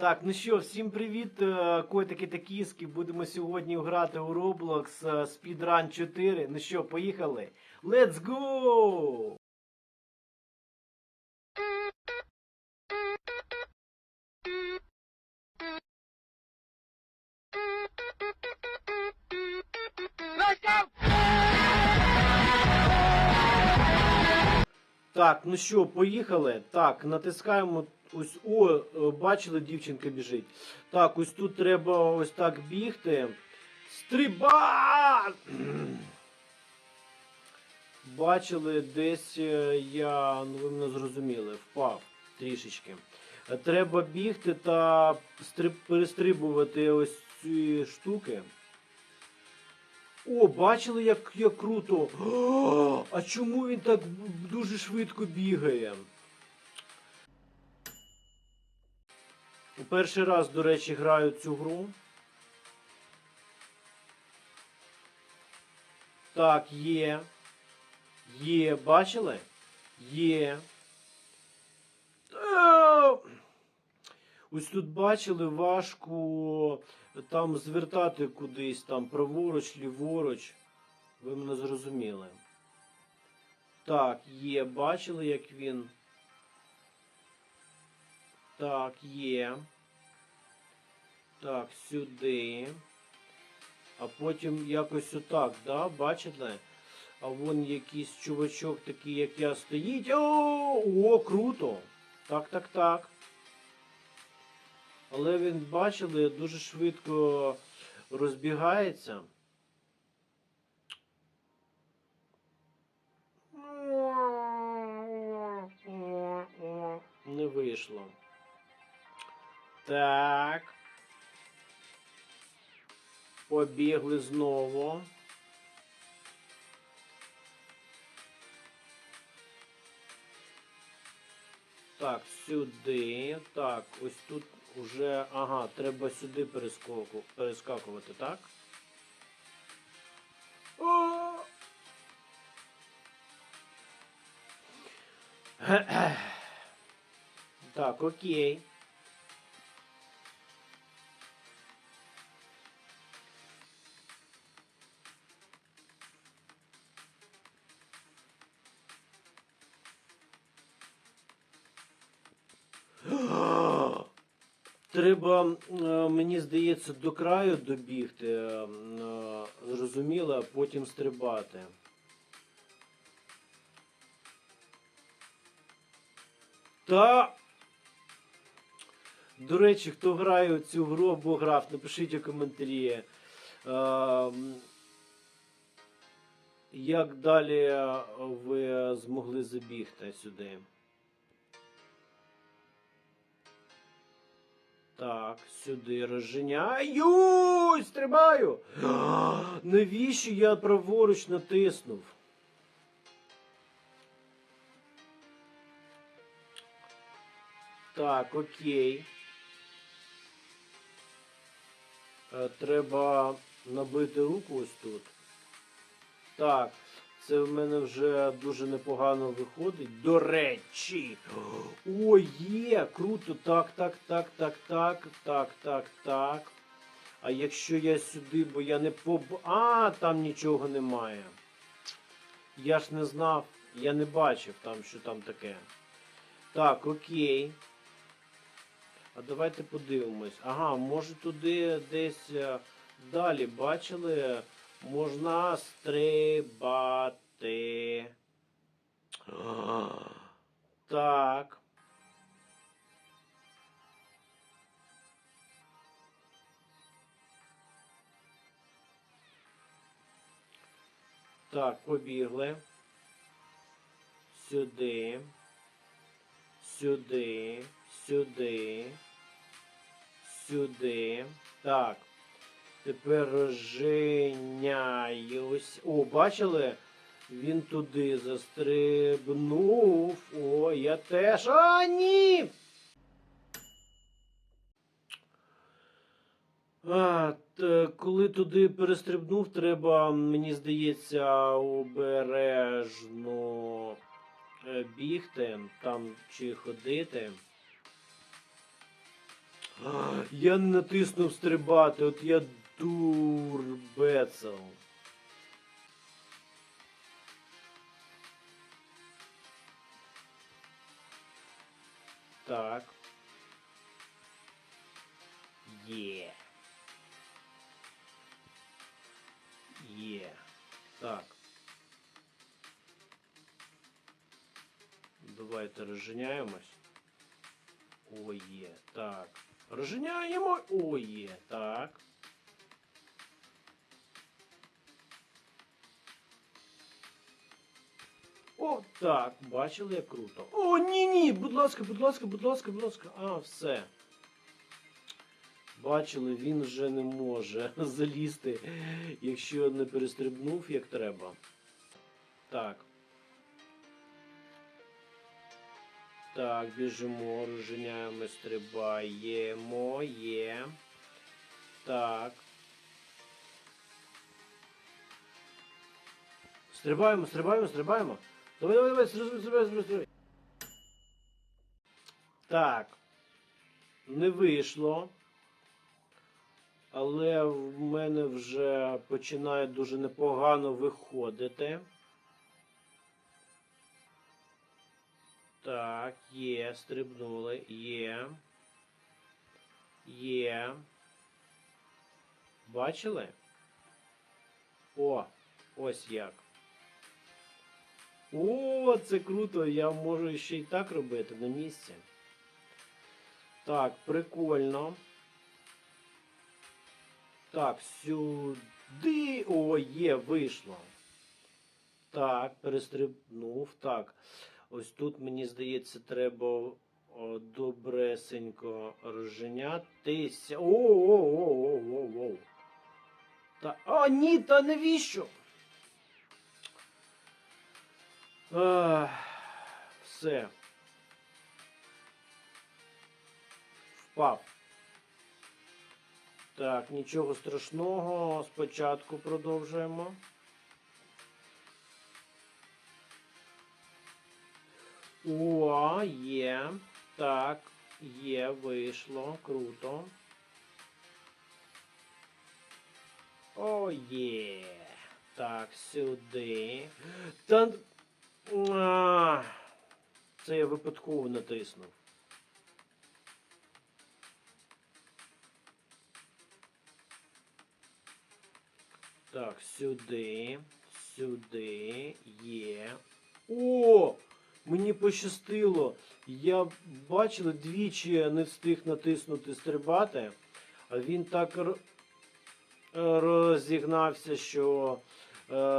Так, ну що, всім привіт, е, котики та кіски. Будемо сьогодні грати у Roblox е, Speedrun 4. Ну що, поїхали? Let's go! Так, ну що, поїхали. Так, натискаємо ось. О, е, бачили, дівчинка біжить. Так, ось тут треба ось так бігти. Стрибай! Бачили, десь е, я, ну ви мене зрозуміли, впав трішечки. Е, Треба бігти та стриб, перестрибувати ось ці штуки. О, бачили, як, як круто. О, а чому він так дуже швидко бігає? Перший раз, до речі, граю цю гру. Так, є. Є, бачили? Є. Е, Ось тут бачили, важко там звертати кудись, там праворуч, ліворуч. Ви мене зрозуміли. Так, є, бачили, як він. Так, є. Так, сюди. А потім якось отак, да, бачите? А вон якийсь чувачок такий, як я, стоїть. О, о, круто! Так, так, так. Але він, бачили, дуже швидко розбігається. Не вийшло. Так. Побігли знову. Так, сюди. Так, ось тут уже. Ага, треба сюди перескоку, перескакувати, так? О! Так, окей. Треба, е, мені здається, до краю добігти, е, е, зрозуміло, а потім стрибати. Та. До речі, хто грає цю гру або грав, напишіть у коментарі. Як далі ви змогли забігти сюди? Так, сюди розженяю, стрибаю. А, Навіщо я праворуч натиснув? Так, окей. Е, Треба набити руку ось тут. Так, це в мене вже дуже непогано виходить. До речі. О, є! Круто! Так, так, так, так, так, так, так, так. А якщо я сюди, бо я не поб... А, там нічого немає. Я ж не знав, я не бачив там, що там таке. Так, окей. А давайте подивимось. Ага, може туди десь е, далі бачили, можна стрибати. Так. Так, побігли. Сюди. Сюди. Сюди. Сюди. Так. Тепер. О, бачили? Він туди застрибнув. О, я теж. А, ні! А, т- коли туди перестрибнув, треба, мені здається, обережно е, бігти там чи ходити. А, Я натиснув стрибати, от я дурбецел. Так. Є. Є. Так. Давайте розженяємось. О, є. Так. Розженяємо. О, є. Так. О, так, бачили, як круто. О, ні, ні, будь ласка, будь ласка, будь ласка, будь ласка. А, все. Бачили, він вже не може залізти, якщо не перестрибнув як треба. Так. Так, біжимо, розженяємо, стрибаємо, є. Так. Стрибаємо, стрибаємо, стрибаємо. Давай, давай, давай, стрибай, стрибай, стрибай. Так. Не вийшло. Але в мене вже починає дуже непогано виходити. Так, є, стрибнули, є. Є. Бачили? О, ось як. О, це круто! Я можу ще й так робити на місці. Так, прикольно. Так, сюди. О, є, вийшло. Так, перестрибнув. Так. Ось тут, мені здається, треба о, добресенько розженятися. О-о-о-о-о-о. Та. А, ні, та навіщо? Все. Впав. Так, нічого страшного. Спочатку продовжуємо. О, є. Так, є, вийшло. Круто. О, є. Так, сюди. Та... А, Це я випадково натиснув. Так, сюди, сюди, є. О! Мені пощастило. Я бачили, двічі не встиг натиснути стрибати, а він так розігнався, що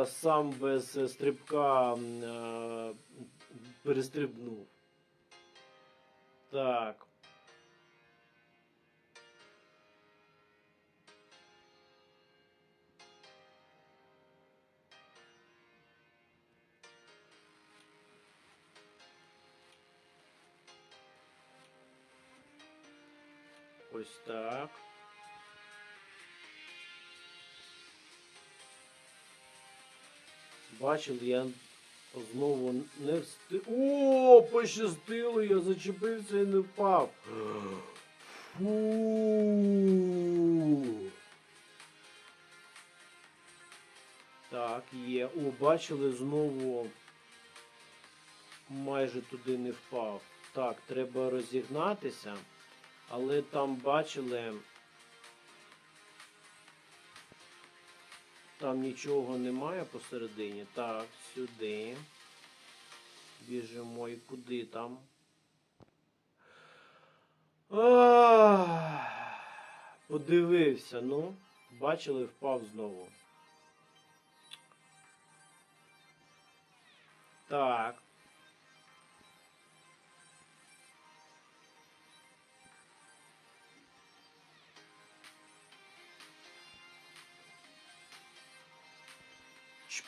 сам без стрибка е, перестрибнув. Так. Ось так. Бачив, я знову не встиг. О, пощастило, я зачепився і не впав. Фу. Так, є. О, бачили, знову майже туди не впав. Так, треба розігнатися. Але там бачили, там нічого немає посередині. Так, сюди. Біжимо і куди там? Ах, подивився, ну, бачили, впав знову. Так.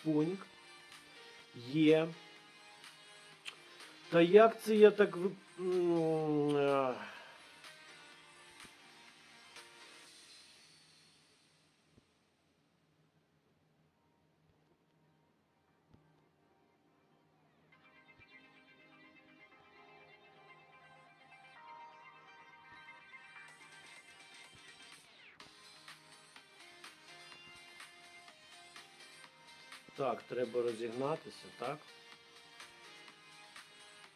Чпуньк. Є. Та як це я так треба розігнатися, так?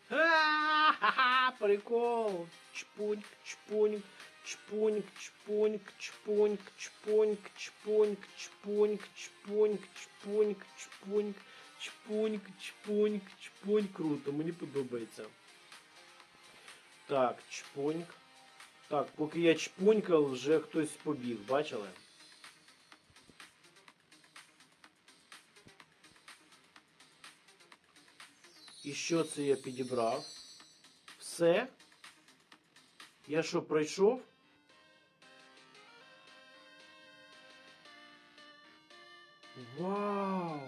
Ха-ха-ха, прикол. Чпуньк, чпуньк, чпуньк, чпуньк, чпуньк, чпуньк, чпуньк, чпуньк, чпуньк, чпуньк, чпуньк, чпуньк, чпуньк, чпуньк. Круто, мені подобається. Так, чпуньк. Так, поки я чпунькав, вже хтось побіг, бачили? І що це я підібрав? Все? Я що, пройшов? Вау!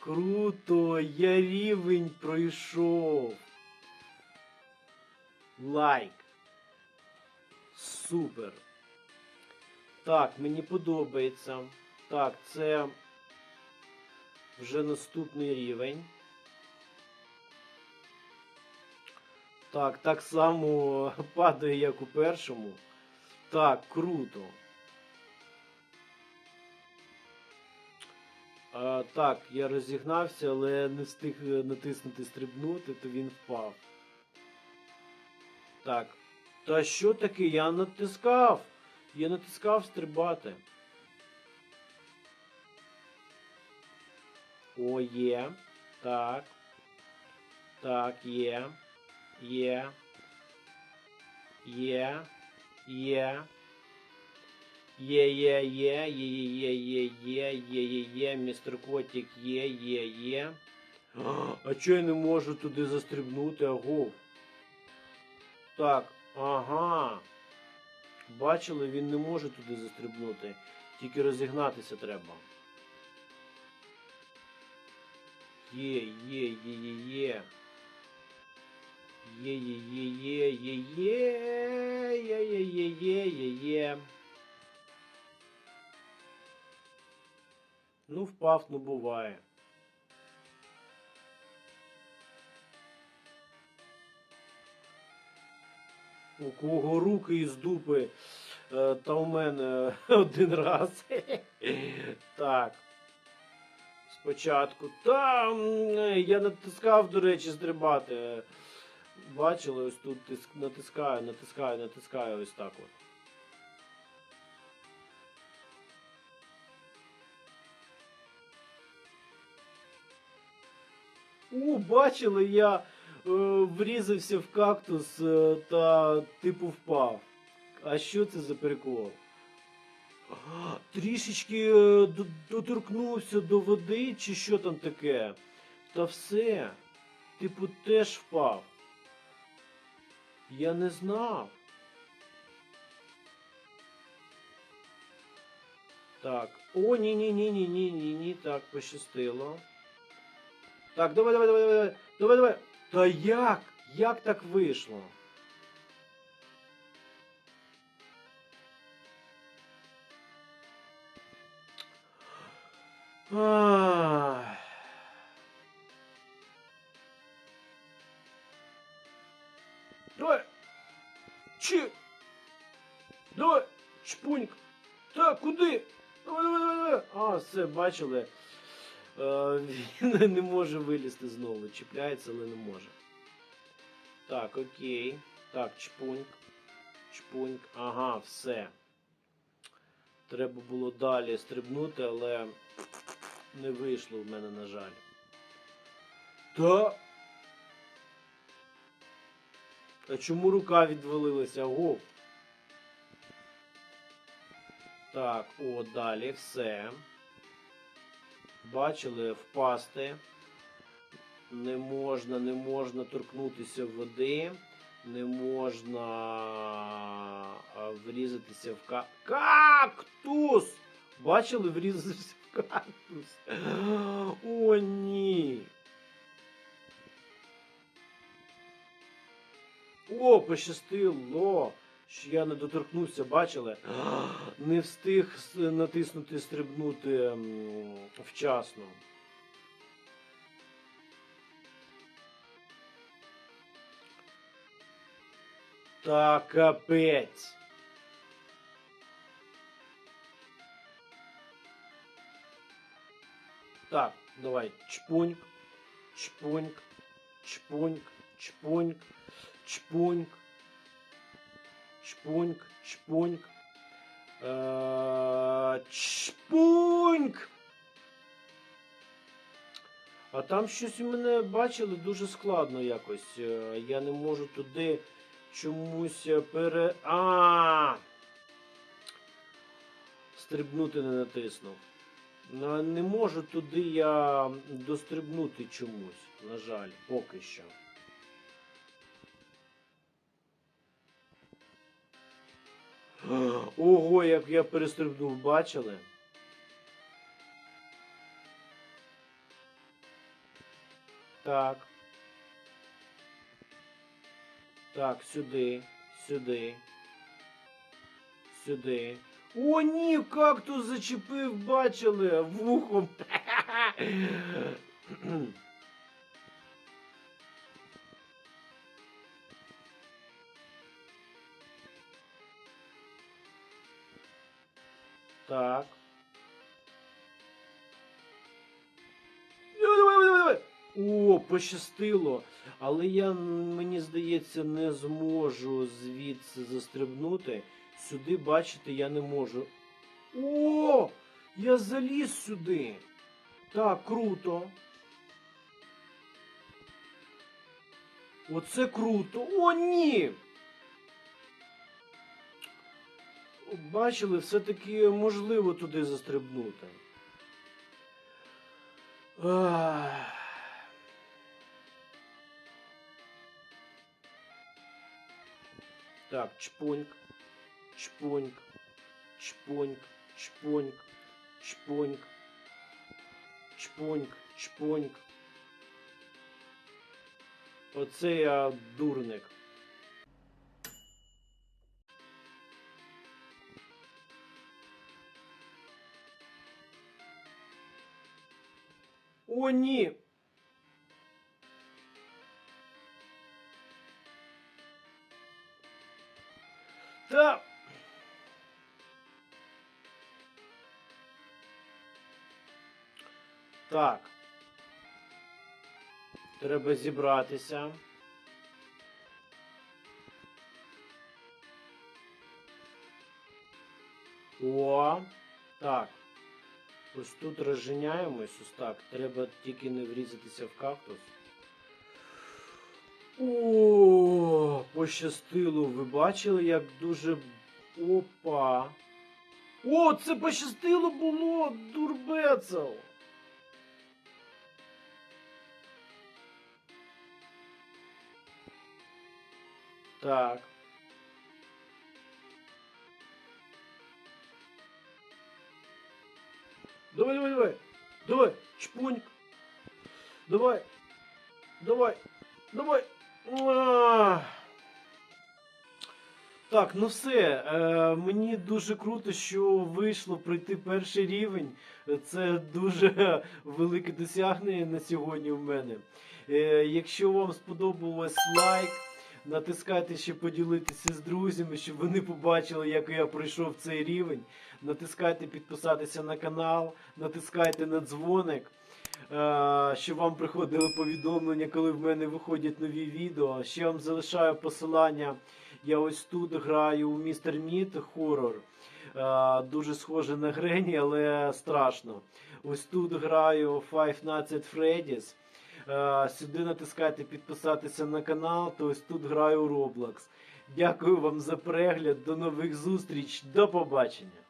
Круто! Я рівень пройшов. Лайк. Супер. Так, мені подобається. Так, це вже наступний рівень. Так, так само падає, як у першому. Так, круто. А, так, я розігнався, але не встиг е, натиснути стрибнути, то він впав. Так. Та що таке? Я натискав. Я натискав стрибати. О, є. Так. Так, є. Є. Є. Є. Є, є, є, є, є, є, є, є, є, є, містер Котик, є, є, є. А чого я не можу туди застрибнути, агов? Так, ага. Бачили, він не може туди застрибнути. Тільки розігнатися треба. Є, є, є, є, є. Є, є, є, є, є, є, є, є, є, є, є. Ну, впав, ну буває. У кого руки із дупи, е, та у мене один раз. Так. Спочатку. Та я натискав, до речі, стрибати. Бачили, ось тут тиск- натискаю, натискаю, натискаю ось так от. О, бачили, я е, врізався в кактус е, та типу впав. А що це за прикол? Трішечки е, доторкнувся до води, чи що там таке? Та все. Типу теж впав. Я не знав. Так. О, ні, ні, ні, ні, ні, ні, ні. Так, пощастило. Так, давай, давай, давай, давай. Давай, давай. Та як? Як так вийшло? Ах. Давай. Чи. Давай. Чпуньк. Так, куди? Давай, давай, давай. А, все, бачили. Е, Він не може вилізти знову. Чіпляється, але не може. Так, окей. Так, чпуньк. Чпуньк. Ага, все. Треба було далі стрибнути, але не вийшло в мене, на жаль. Та. А чому рука відвалилася? Ого. Так, о, далі все. Бачили, впасти. Не можна, не можна торкнутися води. Не можна врізатися в ка... кактус! Бачили, врізався кактус. О, ні. О, пощастило! Що я не доторкнувся, бачили? Не встиг натиснути стрибнути вчасно. Та капець. Давай. Чпуньк. Чпуньк. Чпуньк. Чпуньк. Чпуньк. Чпуньк. Чпуньк. Е, Чпуньк. А там щось у мене бачили дуже складно якось. Е, Я не можу туди чомусь пере. А! Стрибнути не натиснув. Ну, Не можу туди я дострибнути чомусь, на жаль, поки що. Ого, як я перестрибнув, бачили? Так. Так, сюди, сюди. Сюди. О, ні, кактус зачепив, бачили, вухом. Так. Давай. О, пощастило. Але я, мені здається, не зможу звідси застрибнути. Сюди, бачите, я не можу. О! Я заліз сюди. Так, круто. Оце круто. О, ні! Бачили, все-таки можливо туди застрибнути. Так, чпоньк, чпоньк, чпоньк, чпоньк, чпоньк, чпоньк, чпоньк. Оце я дурник. О, ні! Та... Так. Треба зібратися. О, так. Ось тут розженяємось, ось так. Треба тільки не врізатися в кактус. О, пощастило. Ви бачили, як дуже. Опа. О, це пощастило було, дурбецел. Так. Давай, давай, давай. Давай, чпуньк. Давай. Давай. Давай. Так, ну все. Е, мені дуже круто, що вийшло пройти перший рівень. Це дуже велике досягнення на сьогодні в мене. Е, якщо вам сподобалось лайк, натискайте ще поділитися з друзями, щоб вони побачили, як я пройшов цей рівень. Натискайте підписатися на канал, натискайте на дзвоник. е, Щоб вам приходили повідомлення, коли в мене виходять нові відео. Ще вам залишаю посилання. Я ось тут граю у Містер Мід хорор. Е, Дуже схоже на Грені, але страшно. Ось тут граю Five Nights at Freddy's. Е, Сюди натискайте підписатися на канал, то ось тут граю Roblox. Дякую вам за перегляд. До нових зустріч. До побачення.